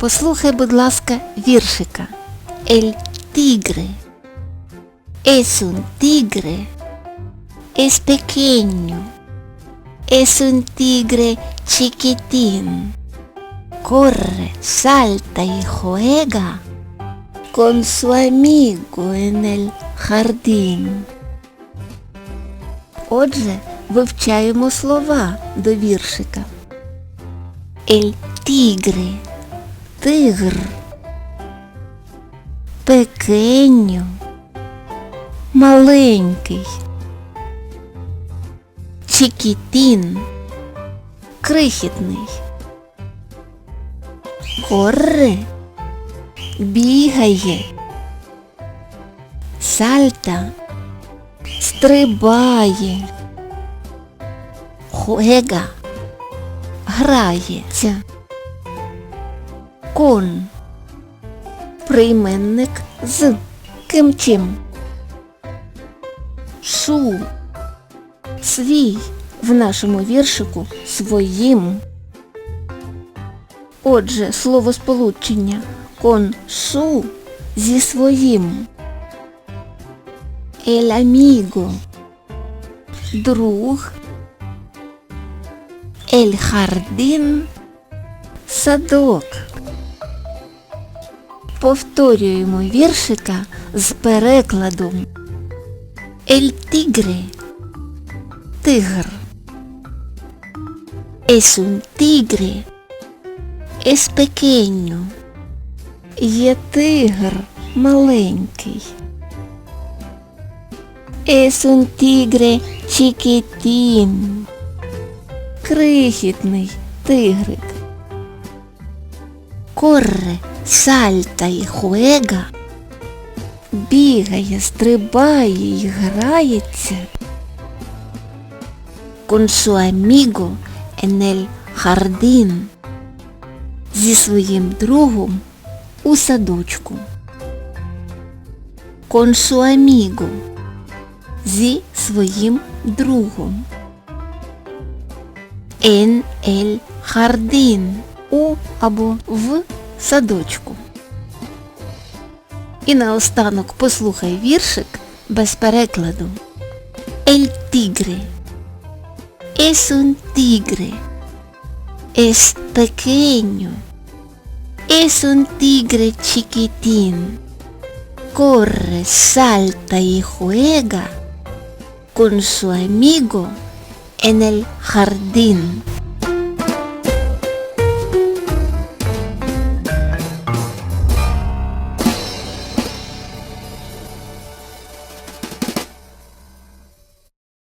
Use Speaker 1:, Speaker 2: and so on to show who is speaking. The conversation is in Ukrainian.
Speaker 1: Послухай, будь ласка, віршика. El tigre. Es un tigre. Es pequeño. Es un tigre chiquitín. Corre, salta y juega con su amigo en el jardín. Отже, вивчаємо слова до віршика. El tigre – тигр. Пекеньо – маленький. Чікітін – крихітний. Корре – бігає. Сальта – стрибає. Хуега – грається. Кон – прийменник з ким чим. Шу – свій в нашому віршику своїм. Отже, словосполучення кон шу зі своїм. El amigo – друг. El jardín – садок. Повторюємо віршика з перекладом. El tigre – тигр. Es un tigre. Es pequeño. Є тигр маленький. Es un tigre chiquitín. Крихітний тигрик. Корре, сальта і хуега. Бігає, стрибає і грається. Con su amigo en. Зі своїм другом у садочку. Con su. Зі своїм другом. En el jardín. У або в садочку. І наостанок послухай віршик без перекладу. El tigre. Es un tigre. Es pequeño. Es un tigre chiquitín. Corre, salta y juega con su amigo en el jardín.